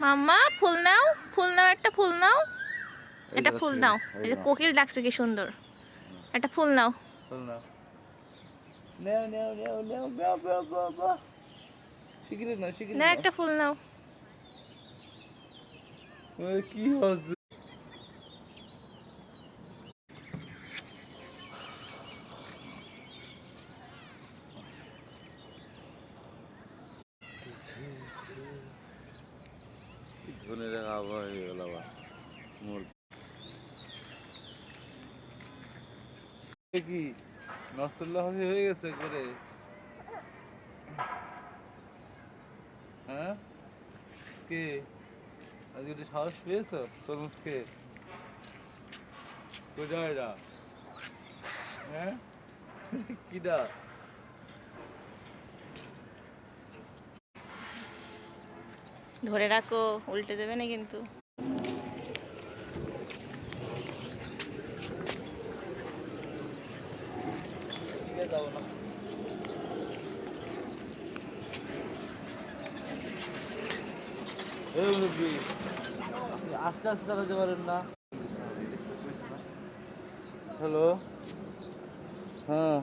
মাম্মা ফুল নাও ফুল নাও একটা ফুল নাও এই একটা যে ফুল নাও এই যে কোকিল ডাকছে কি সুন্দর। একটা ফুল নাও ফুল নাও নেও নেও নেও নেও নেও নেও নেও নেও শিগগিরি নাও শিগগিরি নাও একটা ফুল নাও কি হচ্ছে ধনে রাখা আবহাওয়া হয়ে গেল আবার। এ কি নসল্লাহ হয়ে গেছে করে। হ্যাঁ? কে? আজকে একটু সাহস পেয়েছ তরমুজকে? কোথায় এরা? হ্যাঁ? কিডা? ধরে রাখো উল্টে দেবে না কিন্তু। আস্তে আস্তে চালাতে পারেন না। হ্যালো হ্যাঁ।